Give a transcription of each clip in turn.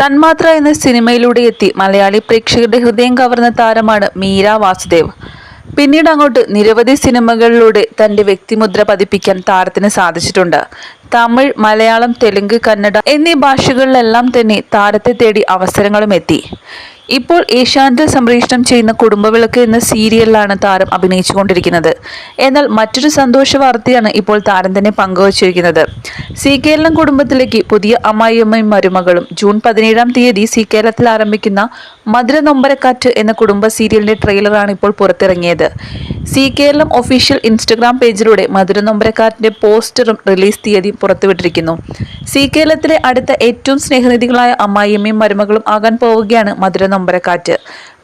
തന്മാത്ര എന്ന സിനിമയിലൂടെ എത്തി മലയാളി പ്രേക്ഷകരുടെ ഹൃദയം കവർന്ന താരമാണ് മീര വാസുദേവ്. പിന്നീട് അങ്ങോട്ട് നിരവധി സിനിമകളിലൂടെ തന്റെ വ്യക്തിമുദ്ര പതിപ്പിക്കാൻ താരത്തിന് സാധിച്ചിട്ടുണ്ട്. തമിഴ് മലയാളം തെലുങ്ക് കന്നഡ എന്നീ ഭാഷകളിലെല്ലാം തന്നെ താരത്തെ തേടി അവസരങ്ങളും എത്തി. ഇപ്പോൾ ഏഷ്യാനെറ്റിൽ സംപ്രേഷണം ചെയ്യുന്ന കുടുംബവിളക്ക് എന്ന സീരിയലിലാണ് താരം അഭിനയിച്ചുകൊണ്ടിരിക്കുന്നത്. എന്നാൽ മറ്റൊരു സന്തോഷ വാർത്തയാണ് ഇപ്പോൾ താരം തന്നെ പങ്കുവച്ചിരിക്കുന്നത്. സി കേരളം കുടുംബത്തിലേക്ക് പുതിയ അമ്മായിയമ്മയും മരുമകളും ജൂൺ പതിനേഴാം തീയതി സി കേരളത്തിൽ ആരംഭിക്കുന്ന മധുര നൊമ്പരക്കാറ്റ് എന്ന കുടുംബ സീരിയലിന്റെ ട്രെയിലറാണ് ഇപ്പോൾ പുറത്തിറങ്ങിയത്. സി കേരളം ഒഫീഷ്യൽ ഇൻസ്റ്റഗ്രാം പേജിലൂടെ മധുര നൊമ്പരക്കാറ്റിന്റെ പോസ്റ്ററും റിലീസ് തീയതിയും പുറത്തുവിട്ടിരിക്കുന്നു. സി കേരളത്തിലെ അടുത്ത ഏറ്റവും സ്നേഹനിധികളായ അമ്മായിയമ്മയും മരുമകളും ആകാൻ പോവുകയാണ് മധുര നൊമ്പരക്കാറ്റ്.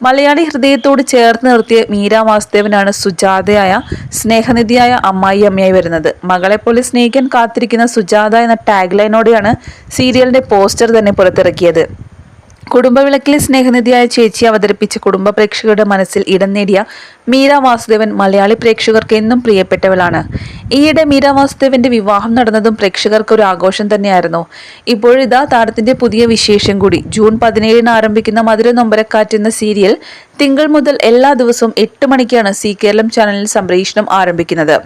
മലയാളി ഹൃദയത്തോട് ചേർത്ത് നിർത്തിയ മീര വാസുദേവനാണ് സുജാതയായ സ്നേഹനിധിയായ അമ്മായി അമ്മയായി വരുന്നത്. മകളെപ്പോലെ സ്നേഹിക്കാൻ കാത്തിരിക്കുന്ന സുജാത എന്ന ടാഗ് ലൈനോടെയാണ് സീരിയലിന്റെ പോസ്റ്റർ തന്നെ പുറത്തിറക്കിയത്. കുടുംബവിളക്കിലെ സ്നേഹനിധിയായ ചേച്ചി അവതരിപ്പിച്ച കുടുംബ പ്രേക്ഷകരുടെ മനസ്സിൽ ഇടം നേടിയ മീര വാസുദേവൻ മലയാളി പ്രേക്ഷകർക്ക് എന്നും പ്രിയപ്പെട്ടവളാണ്. ഈയിടെ മീര വാസുദേവന്റെ വിവാഹം നടന്നതും പ്രേക്ഷകർക്ക് ഒരു ആഘോഷം തന്നെയായിരുന്നു. ഇപ്പോഴിതാ താരത്തിന്റെ പുതിയ വിശേഷം കൂടി. ജൂൺ പതിനേഴിന് ആരംഭിക്കുന്ന മധുര നൊമ്പരക്കാറ്റ് എന്ന സീരിയൽ തിങ്കൾ മുതൽ എല്ലാ ദിവസവും എട്ട് മണിക്കാണ് സി കേരളം ചാനലിൽ സംപ്രേഷണം ആരംഭിക്കുന്നത്.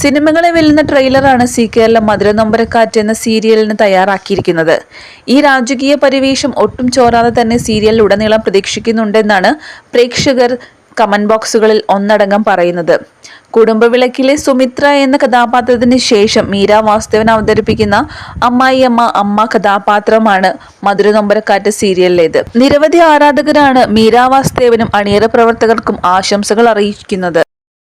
സിനിമകളെ വെല്ലുന്ന ട്രെയിലറാണ് സി കേരളം മധുര നൊമ്പരക്കാറ്റ് എന്ന സീരിയലിന് തയ്യാറാക്കിയിരിക്കുന്നത്. ഈ രാജകീയ പരിവേഷം ഒട്ടും ചോരാതെ തന്നെ സീരിയലിലുടനീളം പ്രതീക്ഷിക്കുന്നുണ്ടെന്നാണ് പ്രേക്ഷകർ കമന്റ് ബോക്സുകളിൽ ഒന്നടങ്കം പറയുന്നത്. കുടുംബവിളക്കിലെ സുമിത്ര എന്ന കഥാപാത്രത്തിന് ശേഷം മീര വാസുദേവൻ അവതരിപ്പിക്കുന്ന അമ്മായിയമ്മ അമ്മ കഥാപാത്രമാണ് മധുര നൊമ്പരക്കാറ്റ് സീരിയലിലേത്. നിരവധി ആരാധകരാണ് മീര വാസുദേവനും അണിയറ പ്രവർത്തകർക്കും ആശംസകൾ അറിയിക്കുന്നത്.